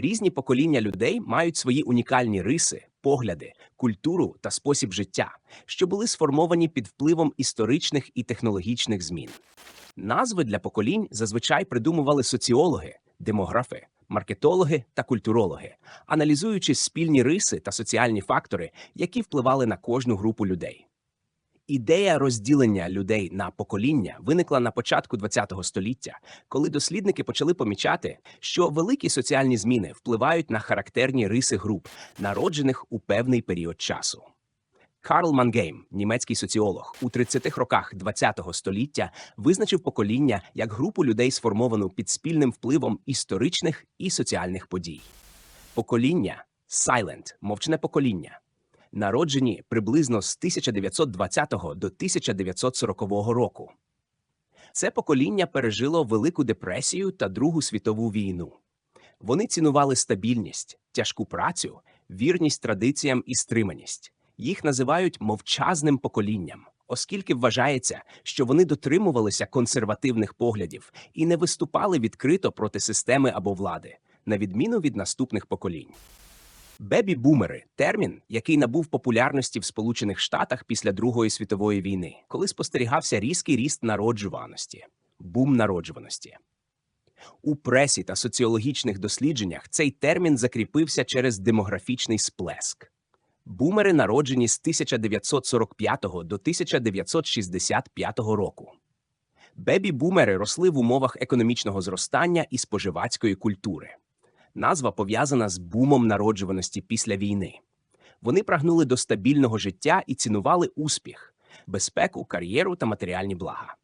Різні покоління людей мають свої унікальні риси, погляди, культуру та спосіб життя, що були сформовані під впливом історичних і технологічних змін. Назви для поколінь зазвичай придумували соціологи, демографи, маркетологи та культурологи, аналізуючи спільні риси та соціальні фактори, які впливали на кожну групу людей. Ідея розділення людей на покоління виникла на початку ХХ століття, коли дослідники почали помічати, що великі соціальні зміни впливають на характерні риси груп, народжених у певний період часу. Карл Мангейм, німецький соціолог, у 30-х роках ХХ століття визначив покоління як групу людей, сформовану під спільним впливом історичних і соціальних подій. Покоління Silent – мовчне покоління народжені приблизно з 1920 до 1940 року. Це покоління пережило Велику депресію та Другу світову війну. Вони цінували стабільність, тяжку працю, вірність традиціям і стриманість. Їх називають мовчазним поколінням, оскільки вважається, що вони дотримувалися консервативних поглядів і не виступали відкрито проти системи або влади, на відміну від наступних поколінь. Бебі-бумери термін, який набув популярності в Сполучених Штатах після Другої світової війни, коли спостерігався різкий ріст народжуваності, бум народжуваності. У пресі та соціологічних дослідженнях цей термін закріпився через демографічний сплеск. Бумери народжені з 1945 до 1965 року. Бебі-бумери росли в умовах економічного зростання і споживацької культури. Назва пов'язана з бумом народжуваності після війни. Вони прагнули до стабільного життя і цінували успіх, безпеку, кар'єру та матеріальні блага.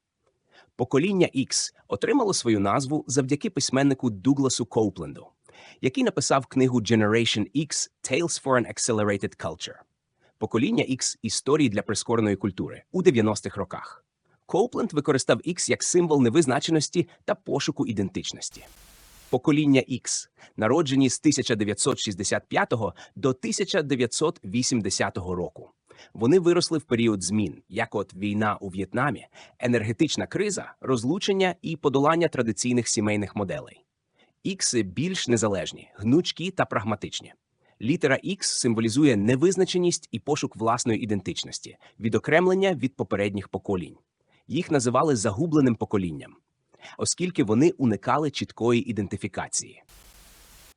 Покоління X отримало свою назву завдяки письменнику Дугласу Коупленду, який написав книгу Generation X Tales for an Accelerated Culture. Покоління X історії для прискореної культури у 90-х роках. Коупленд використав X як символ невизначеності та пошуку ідентичності. Покоління X, народжені з 1965 до 1980 року. Вони виросли в період змін, як от війна у В'єтнамі, енергетична криза, розлучення і подолання традиційних сімейних моделей. Ікси більш незалежні, гнучкі та прагматичні. Літера X символізує невизначеність і пошук власної ідентичності, відокремлення від попередніх поколінь. Їх називали загубленим поколінням оскільки вони уникали чіткої ідентифікації.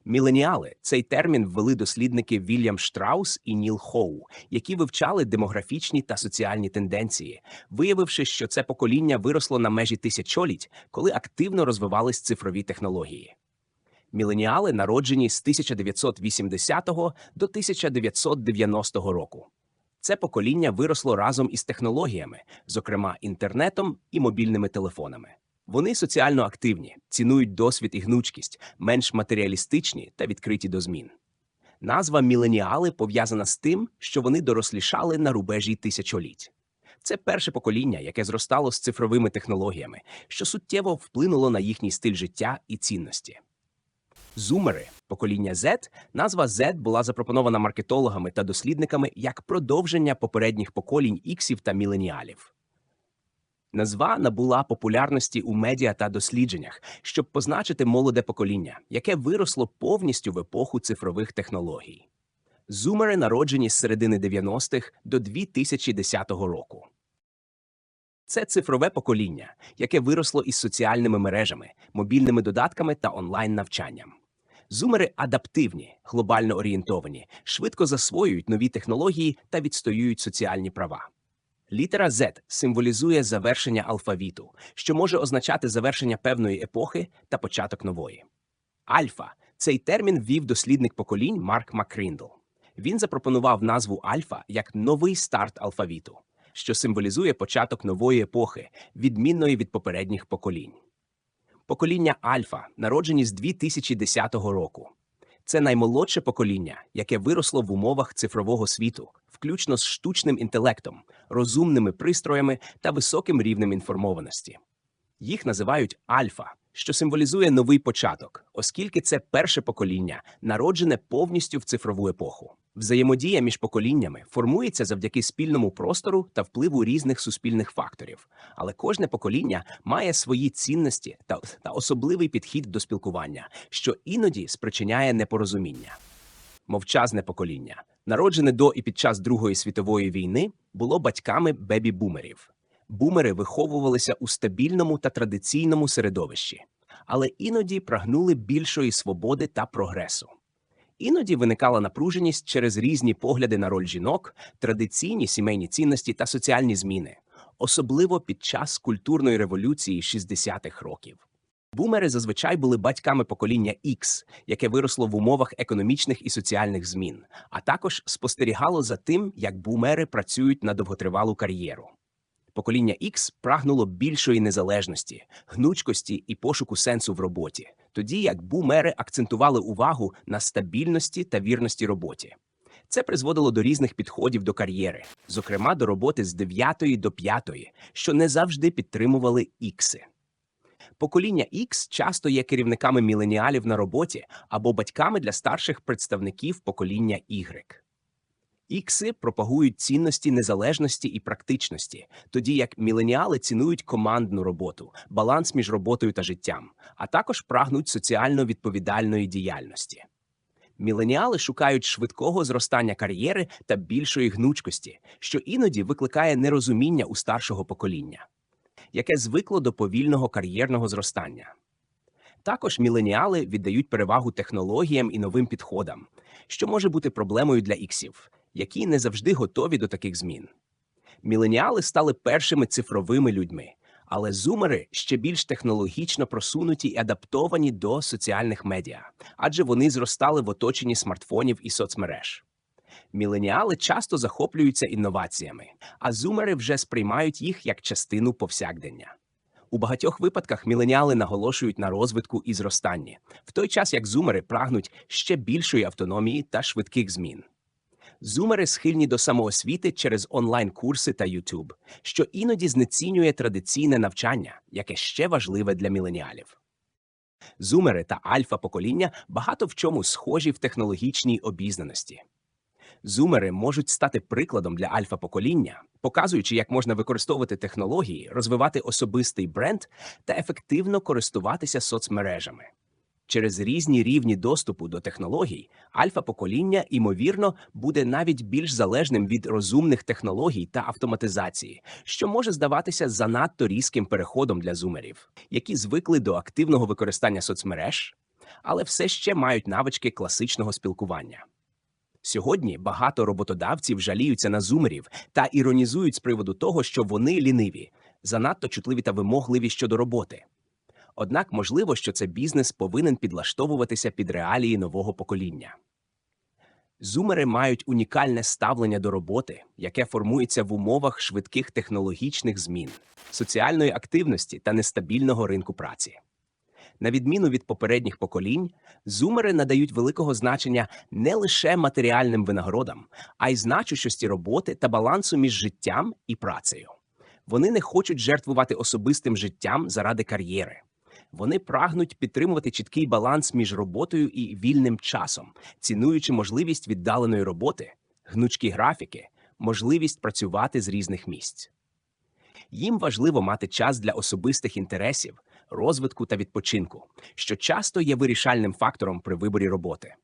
Міленіали цей термін ввели дослідники Вільям Штраус і Ніл Хоу, які вивчали демографічні та соціальні тенденції, виявивши, що це покоління виросло на межі тисячоліть, коли активно розвивались цифрові технології. Міленіали народжені з 1980 до 1990 року. Це покоління виросло разом із технологіями, зокрема інтернетом і мобільними телефонами. Вони соціально активні, цінують досвід і гнучкість, менш матеріалістичні та відкриті до змін. Назва міленіали пов'язана з тим, що вони дорослішали на рубежі тисячоліть. Це перше покоління, яке зростало з цифровими технологіями, що суттєво вплинуло на їхній стиль життя і цінності. Зумери, покоління Z, назва Z була запропонована маркетологами та дослідниками як продовження попередніх поколінь іксів та міленіалів. Назва набула популярності у медіа та дослідженнях, щоб позначити молоде покоління, яке виросло повністю в епоху цифрових технологій. Зумери народжені з середини 90-х до 2010 року. Це цифрове покоління, яке виросло із соціальними мережами, мобільними додатками та онлайн навчанням. Зумери адаптивні, глобально орієнтовані, швидко засвоюють нові технології та відстоюють соціальні права. Літера Z символізує завершення алфавіту, що може означати завершення певної епохи та початок нової. Альфа цей термін ввів дослідник поколінь Марк Макріндл. Він запропонував назву альфа як новий старт алфавіту, що символізує початок нової епохи, відмінної від попередніх поколінь. Покоління Альфа народжені з 2010 року. Це наймолодше покоління, яке виросло в умовах цифрового світу, включно з штучним інтелектом, розумними пристроями та високим рівнем інформованості. Їх називають альфа, що символізує новий початок, оскільки це перше покоління, народжене повністю в цифрову епоху. Взаємодія між поколіннями формується завдяки спільному простору та впливу різних суспільних факторів, але кожне покоління має свої цінності та, та особливий підхід до спілкування, що іноді спричиняє непорозуміння. Мовчазне покоління, народжене до і під час Другої світової війни, було батьками бебі-бумерів. Бумери виховувалися у стабільному та традиційному середовищі, але іноді прагнули більшої свободи та прогресу. Іноді виникала напруженість через різні погляди на роль жінок, традиційні сімейні цінності та соціальні зміни, особливо під час культурної революції 60-х років. Бумери зазвичай були батьками покоління X, яке виросло в умовах економічних і соціальних змін, а також спостерігало за тим, як бумери працюють на довготривалу кар'єру. Покоління X прагнуло більшої незалежності, гнучкості і пошуку сенсу в роботі, тоді як бумери акцентували увагу на стабільності та вірності роботі. Це призводило до різних підходів до кар'єри, зокрема до роботи з 9 до 5, що не завжди підтримували ікси. Покоління X часто є керівниками міленіалів на роботі або батьками для старших представників покоління Y. Ікси пропагують цінності незалежності і практичності, тоді як міленіали цінують командну роботу, баланс між роботою та життям, а також прагнуть соціально відповідальної діяльності. Міленіали шукають швидкого зростання кар'єри та більшої гнучкості, що іноді викликає нерозуміння у старшого покоління, яке звикло до повільного кар'єрного зростання. Також міленіали віддають перевагу технологіям і новим підходам, що може бути проблемою для іксів, які не завжди готові до таких змін. Міленіали стали першими цифровими людьми, але зумери ще більш технологічно просунуті і адаптовані до соціальних медіа, адже вони зростали в оточенні смартфонів і соцмереж. Міленіали часто захоплюються інноваціями, а зумери вже сприймають їх як частину повсякдення. У багатьох випадках міленіали наголошують на розвитку і зростанні, в той час як зумери прагнуть ще більшої автономії та швидких змін. Зумери схильні до самоосвіти через онлайн-курси та YouTube, що іноді знецінює традиційне навчання, яке ще важливе для міленіалів. Зумери та альфа-покоління багато в чому схожі в технологічній обізнаності. Зумери можуть стати прикладом для альфа-покоління, показуючи, як можна використовувати технології, розвивати особистий бренд та ефективно користуватися соцмережами. Через різні рівні доступу до технологій альфа-покоління, ймовірно, буде навіть більш залежним від розумних технологій та автоматизації, що може здаватися занадто різким переходом для зумерів, які звикли до активного використання соцмереж, але все ще мають навички класичного спілкування. Сьогодні багато роботодавців жаліються на зумерів та іронізують з приводу того, що вони ліниві, занадто чутливі та вимогливі щодо роботи. Однак можливо, що це бізнес повинен підлаштовуватися під реалії нового покоління. Зумери мають унікальне ставлення до роботи, яке формується в умовах швидких технологічних змін, соціальної активності та нестабільного ринку праці. На відміну від попередніх поколінь, зумери надають великого значення не лише матеріальним винагородам, а й значущості роботи та балансу між життям і працею. Вони не хочуть жертвувати особистим життям заради кар'єри. Вони прагнуть підтримувати чіткий баланс між роботою і вільним часом, цінуючи можливість віддаленої роботи, гнучкі графіки, можливість працювати з різних місць. Їм важливо мати час для особистих інтересів, розвитку та відпочинку, що часто є вирішальним фактором при виборі роботи.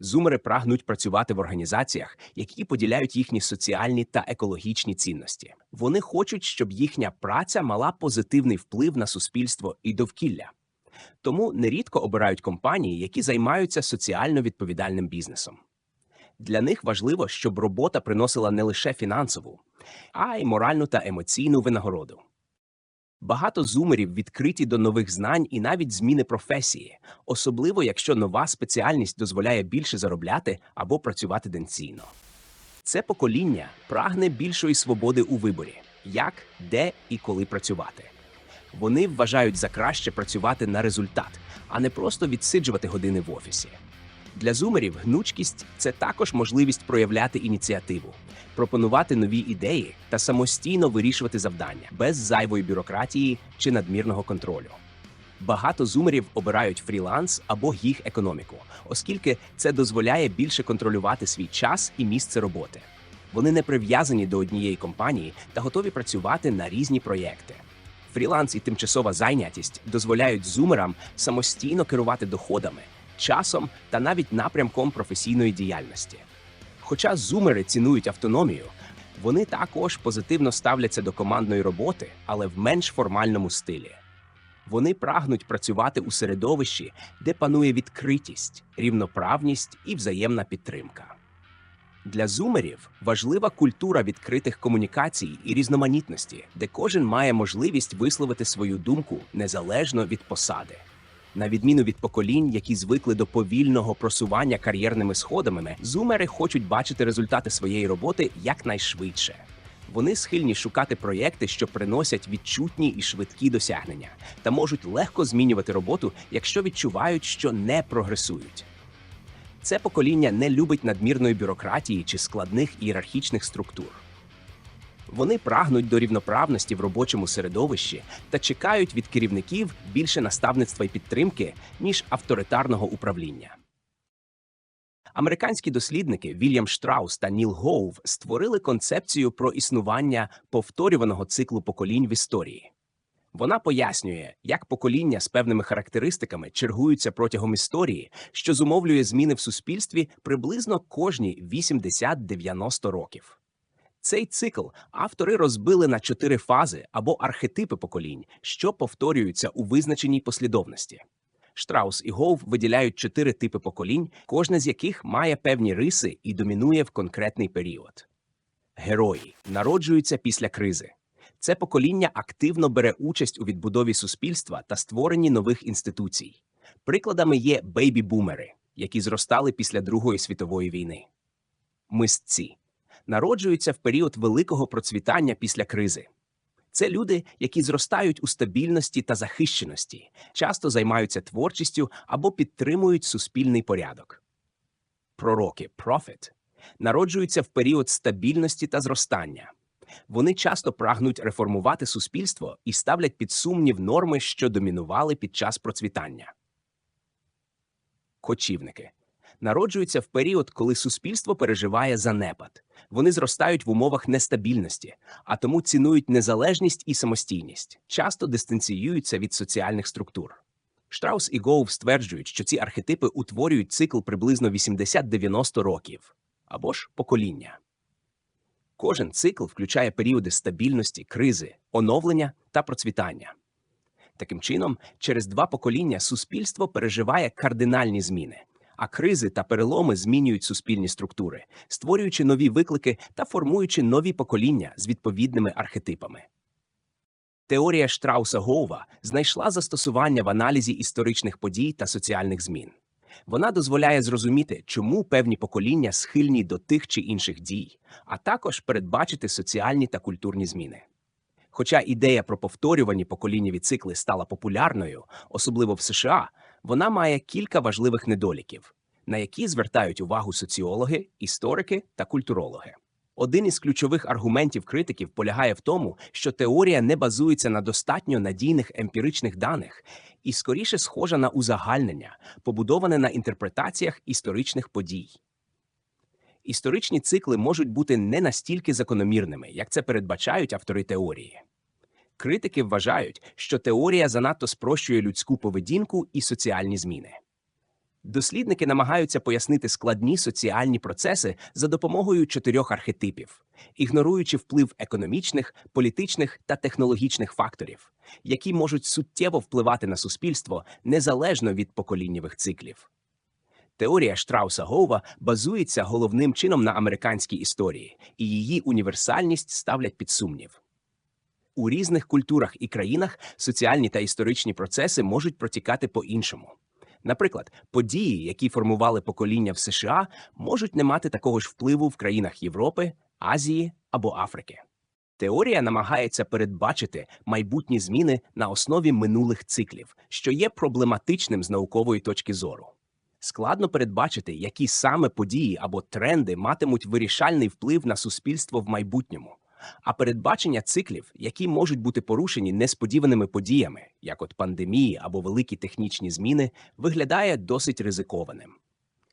Зумери прагнуть працювати в організаціях, які поділяють їхні соціальні та екологічні цінності. Вони хочуть, щоб їхня праця мала позитивний вплив на суспільство і довкілля. Тому нерідко обирають компанії, які займаються соціально відповідальним бізнесом. Для них важливо, щоб робота приносила не лише фінансову, а й моральну та емоційну винагороду. Багато зумерів відкриті до нових знань і навіть зміни професії, особливо якщо нова спеціальність дозволяє більше заробляти або працювати денційно. Це покоління прагне більшої свободи у виборі, як, де і коли працювати. Вони вважають за краще працювати на результат, а не просто відсиджувати години в офісі. Для зумерів гнучкість це також можливість проявляти ініціативу, пропонувати нові ідеї та самостійно вирішувати завдання без зайвої бюрократії чи надмірного контролю. Багато зумерів обирають фріланс або гіг економіку, оскільки це дозволяє більше контролювати свій час і місце роботи. Вони не прив'язані до однієї компанії та готові працювати на різні проєкти. Фріланс і тимчасова зайнятість дозволяють зумерам самостійно керувати доходами, часом та навіть напрямком професійної діяльності. Хоча зумери цінують автономію, вони також позитивно ставляться до командної роботи, але в менш формальному стилі. Вони прагнуть працювати у середовищі, де панує відкритість, рівноправність і взаємна підтримка. Для зумерів важлива культура відкритих комунікацій і різноманітності, де кожен має можливість висловити свою думку незалежно від посади. На відміну від поколінь, які звикли до повільного просування кар'єрними сходами, зумери хочуть бачити результати своєї роботи якнайшвидше. Вони схильні шукати проєкти, що приносять відчутні і швидкі досягнення, та можуть легко змінювати роботу, якщо відчувають, що не прогресують. Це покоління не любить надмірної бюрократії чи складних ієрархічних структур. Вони прагнуть до рівноправності в робочому середовищі та чекають від керівників більше наставництва і підтримки, ніж авторитарного управління. Американські дослідники Вільям Штраус та Ніл Гоув створили концепцію про існування повторюваного циклу поколінь в історії. Вона пояснює, як покоління з певними характеристиками чергуються протягом історії, що зумовлює зміни в суспільстві приблизно кожні 80-90 років. Цей цикл автори розбили на чотири фази або архетипи поколінь, що повторюються у визначеній послідовності. Штраус і Гоув виділяють чотири типи поколінь, кожне з яких має певні риси і домінує в конкретний період. Герої народжуються після кризи. Це покоління активно бере участь у відбудові суспільства та створенні нових інституцій. Прикладами є бейбі-бумери, які зростали після Другої світової війни. Мисці народжуються в період великого процвітання після кризи. Це люди, які зростають у стабільності та захищеності, часто займаються творчістю або підтримують суспільний порядок. Пророки профет народжуються в період стабільності та зростання. Вони часто прагнуть реформувати суспільство і ставлять під сумнів норми, що домінували під час процвітання. Кочівники народжуються в період, коли суспільство переживає занепад. Вони зростають в умовах нестабільності, а тому цінують незалежність і самостійність, часто дистанціюються від соціальних структур. Штраус і Гоув стверджують, що ці архетипи утворюють цикл приблизно 80-90 років або ж покоління. Кожен цикл включає періоди стабільності, кризи, оновлення та процвітання. Таким чином, через два покоління суспільство переживає кардинальні зміни, а кризи та переломи змінюють суспільні структури, створюючи нові виклики та формуючи нові покоління з відповідними архетипами. Теорія Штрауса Гоува знайшла застосування в аналізі історичних подій та соціальних змін. Вона дозволяє зрозуміти, чому певні покоління схильні до тих чи інших дій, а також передбачити соціальні та культурні зміни. Хоча ідея про повторювані поколіннєві цикли стала популярною, особливо в США, вона має кілька важливих недоліків, на які звертають увагу соціологи, історики та культурологи. Один із ключових аргументів критиків полягає в тому, що теорія не базується на достатньо надійних емпіричних даних і скоріше схожа на узагальнення, побудоване на інтерпретаціях історичних подій. Історичні цикли можуть бути не настільки закономірними, як це передбачають автори теорії. Критики вважають, що теорія занадто спрощує людську поведінку і соціальні зміни. Дослідники намагаються пояснити складні соціальні процеси за допомогою чотирьох архетипів, ігноруючи вплив економічних, політичних та технологічних факторів, які можуть суттєво впливати на суспільство незалежно від поколіннєвих циклів. Теорія Штрауса Гоува базується головним чином на американській історії, і її універсальність ставлять під сумнів. У різних культурах і країнах соціальні та історичні процеси можуть протікати по-іншому. Наприклад, події, які формували покоління в США, можуть не мати такого ж впливу в країнах Європи, Азії або Африки. Теорія намагається передбачити майбутні зміни на основі минулих циклів, що є проблематичним з наукової точки зору. Складно передбачити, які саме події або тренди матимуть вирішальний вплив на суспільство в майбутньому, А передбачення циклів, які можуть бути порушені несподіваними подіями, як от пандемії або великі технічні зміни, виглядає досить ризикованим.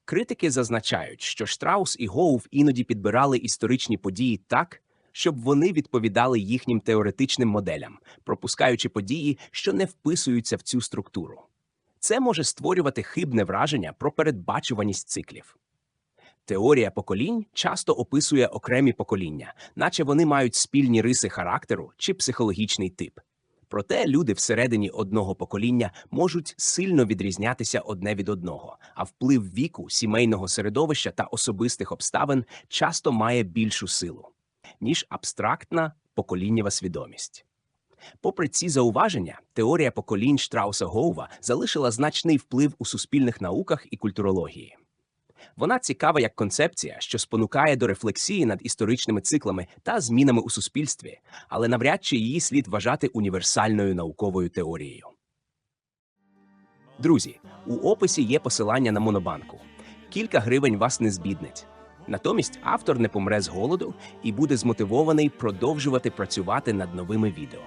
Критики зазначають, що Штраус і Гоув іноді підбирали історичні події так, щоб вони відповідали їхнім теоретичним моделям, пропускаючи події, що не вписуються в цю структуру. Це може створювати хибне враження про передбачуваність циклів. Теорія поколінь часто описує окремі покоління, наче вони мають спільні риси характеру чи психологічний тип. Проте люди всередині одного покоління можуть сильно відрізнятися одне від одного, а вплив віку, сімейного середовища та особистих обставин часто має більшу силу, ніж абстрактна поколіннєва свідомість. Попри ці зауваження, теорія поколінь Штрауса Гоува залишила значний вплив у суспільних науках і культурології. Вона цікава як концепція, що спонукає до рефлексії над історичними циклами та змінами у суспільстві, але навряд чи її слід вважати універсальною науковою теорією. Друзі, у описі є посилання на монобанку. Кілька гривень вас не збіднить. Натомість автор не помре з голоду і буде змотивований продовжувати працювати над новими відео.